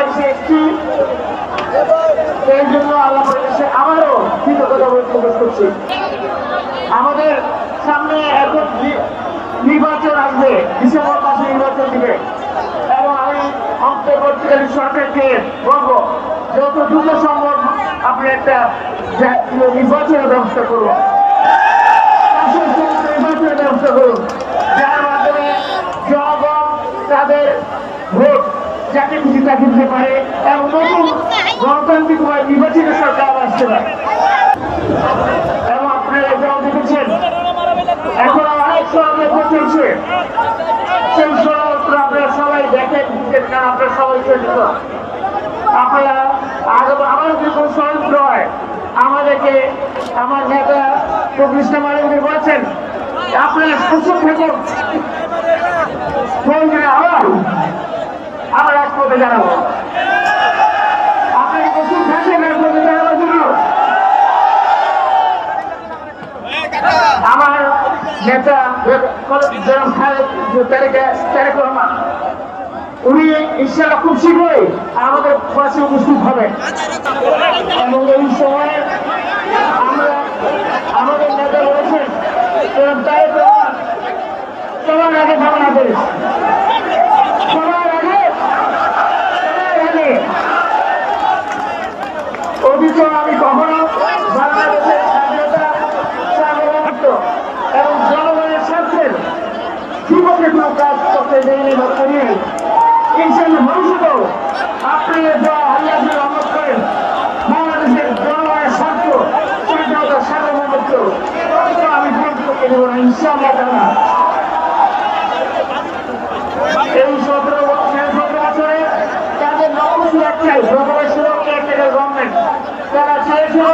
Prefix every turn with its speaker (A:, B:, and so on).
A: এসেছি এই জন্য আল্লাহ কাছে আবারও কৃতজ্ঞতা প্রকাশ করছি। আমাদের সামনে এখন নির্বাচন আসবে, ডিসেম্বর মাসে নির্বাচন দিবে। এবং আমি অন্তর্বর্তীকালীন সরকারকে বলব, যত সম্ভব আপনি একটা নির্বাচনের ব্যবস্থা করুন। নির্বাচনের ব্যবস্থা করুন। যার মাধ্যমে জনগণ তাদের ভোট যাকে খুশি তাকে দিতে পারে এবং নতুন গণতান্ত্রিক নির্বাচিত সরকার আসতে পারে। এবং আপনারা এটাও দেখেছেন, এখন অনেক ষড়যন্ত্র চলছে। সেই আপনারা সবাই দেখেন কারণ আপনারা সবাই চলিত আপনারা আগামী আমার যে হয়, আমাদেরকে আমার নেতা প্রতিষ্ঠা মালিক বলেছেন, আপনারা সুস্থ থাকুন প্রয়োজনে আবার আমরা রাজপথে জানাব। আমার নেতা উনি ইনশাল্লাহ খুব শীঘ্রই আমাদের পাশে উপস্থিত হবেন এবং এই সময়ে আমরা আমাদের নেতা জনাব তারেক রহমান। আগে ভাবনা করি। সবার আগে সবার আগে অতীত আমি কখনো বাংলাদেশের স্বাধীনতা সার্বভৌমত্ব এবং জনগণের স্বার্থের কোনো কাজ করতে দেয়নি বা করিনি ইনশাল্লাহ ভবিষ্যতেও আপনি যা আল্লাহ রহমত করেন বাংলাদেশের জনগণের স্বার্থ স্বাধীনতা সার্বভৌমত্ব আমি তারা চেয়েছিল